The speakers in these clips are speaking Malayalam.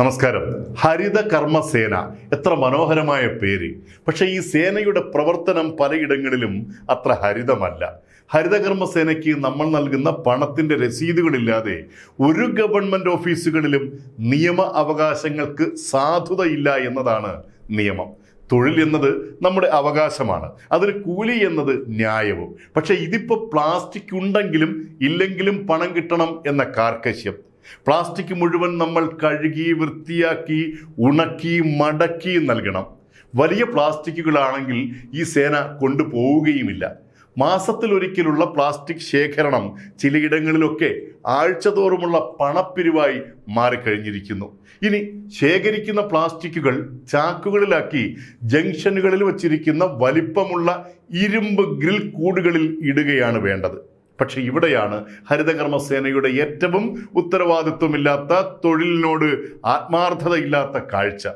നമസ്കാരം. ഹരിത കർമ്മസേന. എത്ര മനോഹരമായ പേര്. പക്ഷെ ഈ സേനയുടെ പ്രവർത്തനം പലയിടങ്ങളിലും അത്ര ഹരിതമല്ല. ഹരിതകർമ്മസേനയ്ക്ക് നമ്മൾ നൽകുന്ന പണത്തിന്റെ രസീതുകളില്ലാതെ ഒരു ഗവൺമെന്റ് ഓഫീസുകളിലും നിയമ അവകാശങ്ങൾക്ക് സാധുതയില്ല എന്നതാണ് നിയമം. തൊഴിൽ എന്നത് നമ്മുടെ അവകാശമാണ്. അതിന് കൂലി എന്നത് ന്യായവും. പക്ഷേ ഇതിപ്പോൾ പ്ലാസ്റ്റിക് ഉണ്ടെങ്കിലും ഇല്ലെങ്കിലും പണം കിട്ടണം എന്ന കാർക്കശ്യം. പ്ലാസ്റ്റിക് മുഴുവൻ നമ്മൾ കഴുകി വൃത്തിയാക്കി ഉണക്കി മടക്കി നൽകണം. വലിയ പ്ലാസ്റ്റിക്കുകളാണെങ്കിൽ ഈ സേന കൊണ്ടുപോവുകയുമില്ല. മാസത്തിലൊരിക്കലുള്ള പ്ലാസ്റ്റിക് ശേഖരണം ചിലയിടങ്ങളിലൊക്കെ ആഴ്ചതോറുമുള്ള പണപ്പിരിവായി മാറിക്കഴിഞ്ഞിരിക്കുന്നു. ഇനി ശേഖരിക്കുന്ന പ്ലാസ്റ്റിക്കുകൾ ചാക്കുകളിലാക്കി ജംഗ്ഷനുകളിൽ വച്ചിരിക്കുന്ന വലിപ്പമുള്ള ഇരുമ്പ് ഗ്രിൽ കൂടുകളിൽ ഇടുകയാണ് വേണ്ടത്. പക്ഷെ ഇവിടെയാണ് ഹരിതകർമ്മസേനയുടെ ഏറ്റവും ഉത്തരവാദിത്വമില്ലാത്ത തൊഴിലിനോട് ആത്മാർത്ഥതയില്ലാത്ത കാഴ്ച.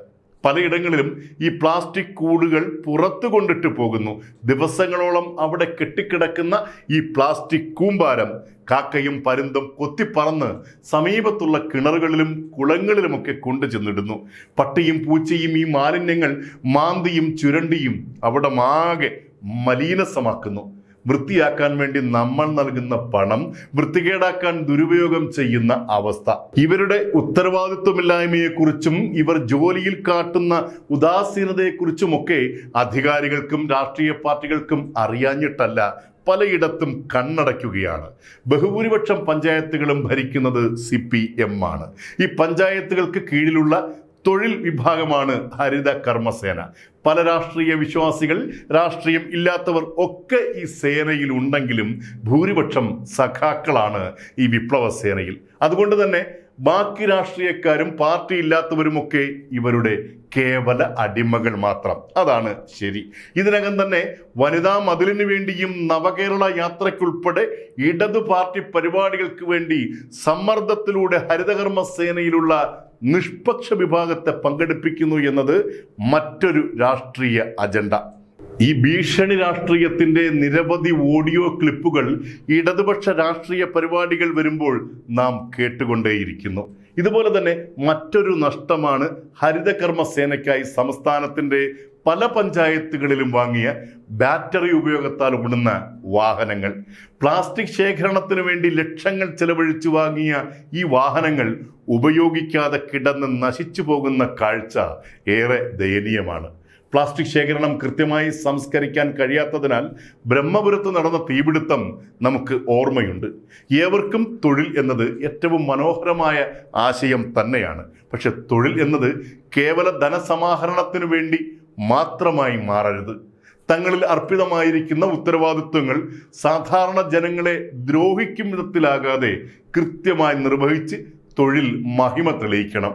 പലയിടങ്ങളിലും ഈ പ്ലാസ്റ്റിക് കൂടുകൾ പുറത്തു കൊണ്ടിട്ട് പോകുന്നു. ദിവസങ്ങളോളം അവിടെ കെട്ടിക്കിടക്കുന്ന ഈ പ്ലാസ്റ്റിക് കൂമ്പാരം കാക്കയും പരുന്തും കൊത്തിപ്പറന്ന് സമീപത്തുള്ള കിണറുകളിലും കുളങ്ങളിലുമൊക്കെ കൊണ്ടു ചെന്നിടുന്നു. പട്ടിയും പൂച്ചയും ഈ മാലിന്യങ്ങൾ മാന്തിയും ചുരണ്ടിയും അവിടെ മാകെ മലീനസമാക്കുന്നു. വൃത്തിയാക്കാൻ വേണ്ടി നമ്മൾ നൽകുന്ന പണം വൃത്തികേടാക്കാൻ ദുരുപയോഗം ചെയ്യുന്ന അവസ്ഥ. ഇവരുടെ ഉത്തരവാദിത്വമില്ലായ്മയെക്കുറിച്ചും ഇവർ ജോലിയിൽ കാട്ടുന്ന ഉദാസീനതയെക്കുറിച്ചുമൊക്കെ അധികാരികൾക്കും രാഷ്ട്രീയ പാർട്ടികൾക്കും അറിയാഞ്ഞിട്ടല്ല പലയിടത്തും കണ്ണടയ്ക്കുകയാണ്. ബഹുഭൂരിപക്ഷം പഞ്ചായത്തുകളും ഭരിക്കുന്നത് സി പി എം ആണ്. ഈ പഞ്ചായത്തുകൾക്ക് കീഴിലുള്ള തൊഴിൽ വിഭാഗമാണ് ഹരിത കർമ്മസേന. പല രാഷ്ട്രീയ വിശ്വാസികൾ രാഷ്ട്രീയം ഇല്ലാത്തവർ ഒക്കെ ഈ സേനയിൽ ഉണ്ടെങ്കിലും ഭൂരിപക്ഷം സഖാക്കളാണ് ഈ വിപ്ലവ സേനയിൽ. അതുകൊണ്ട് തന്നെ ബാക്കി രാഷ്ട്രീയക്കാരും പാർട്ടി ഇല്ലാത്തവരുമൊക്കെ ഇവരുടെ കേവല അടിമകൾ മാത്രം. അതാണ് ശരി. ഇതിനകം തന്നെ വനിതാ മതിലിന് വേണ്ടിയും നവകേരള യാത്രയ്ക്കുൾപ്പെടെ ഇടതു പാർട്ടി പരിപാടികൾക്ക് വേണ്ടി സമ്മർദ്ദത്തിലൂടെ ഹരിതകർമ്മ സേനയിലുള്ള നിഷ്പക്ഷ വിഭാഗത്തെ പങ്കെടുപ്പിക്കുന്നു എന്നത് മറ്റൊരു രാഷ്ട്രീയ അജണ്ട. ഈ ഭീഷണി രാഷ്ട്രീയത്തിന്റെ നിരവധി ഓഡിയോ ക്ലിപ്പുകൾ ഇടതുപക്ഷ രാഷ്ട്രീയ പരിപാടികൾ വരുമ്പോൾ നാം കേട്ടുകൊണ്ടേയിരിക്കുന്നു. ഇതുപോലെ തന്നെ മറ്റൊരു നഷ്ടമാണ് ഹരിതകർമ്മ സേനയ്ക്കായി സംസ്ഥാനത്തിന്റെ പല പഞ്ചായത്തുകളിലും വാങ്ങിയ ബാറ്ററി ഉപയോഗത്താൽ ഓടുന്ന വാഹനങ്ങൾ. പ്ലാസ്റ്റിക് ശേഖരണത്തിന് വേണ്ടി ലക്ഷങ്ങൾ ചെലവഴിച്ചു വാങ്ങിയ ഈ വാഹനങ്ങൾ ഉപയോഗിക്കാതെ കിടന്ന് നശിച്ചു പോകുന്ന കാഴ്ച ഏറെ ദയനീയമാണ്. പ്ലാസ്റ്റിക് ശേഖരണം കൃത്യമായി സംസ്കരിക്കാൻ കഴിയാത്തതിനാൽ ബ്രഹ്മപുരത്ത് നടന്ന തീപിടുത്തം നമുക്ക് ഓർമ്മയുണ്ട്. ഏവർക്കും തൊഴിൽ എന്നത് ഏറ്റവും മനോഹരമായ ആശയം തന്നെയാണ്. പക്ഷെ തൊഴിൽ എന്നത് കേവല ധനസമാഹരണത്തിനു വേണ്ടി മാത്രമായി മാറരുത്. തങ്ങളിൽ അർപ്പിതമായിരിക്കുന്ന ഉത്തരവാദിത്വങ്ങൾ സാധാരണ ജനങ്ങളെ ദ്രോഹിക്കും വിധത്തിലാകാതെ കൃത്യമായി നിർവഹിച്ച് തൊഴിൽ മഹിമ തെളിയിക്കണം.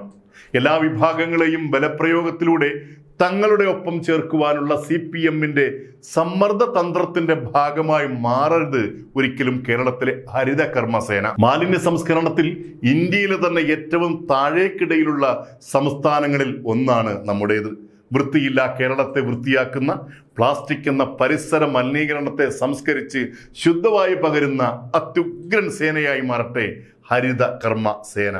എല്ലാ വിഭാഗങ്ങളെയും ബലപ്രയോഗത്തിലൂടെ തങ്ങളുടെ ഒപ്പം ചേർക്കുവാനുള്ള സി പി എമ്മിന്റെ സമ്മർദ്ദ തന്ത്രത്തിന്റെ ഭാഗമായി മാറരുത് ഒരിക്കലും കേരളത്തിലെ ഹരിത കർമ്മസേന. മാലിന്യ സംസ്കരണത്തിൽ ഇന്ത്യയിലെ തന്നെ ഏറ്റവും താഴേക്കിടയിലുള്ള സംസ്ഥാനങ്ങളിൽ ഒന്നാണ് നമ്മുടേത്. വൃത്തിയില്ല കേരളത്തെ വൃത്തിയാക്കുന്ന പ്ലാസ്റ്റിക് എന്ന പരിസര മലിനീകരണത്തെ സംസ്കരിച്ച് ശുദ്ധവായു പകരുന്ന അത്യുഗ്രൻ സേനയായി മാറട്ടെ ഹരിത കർമ്മ സേന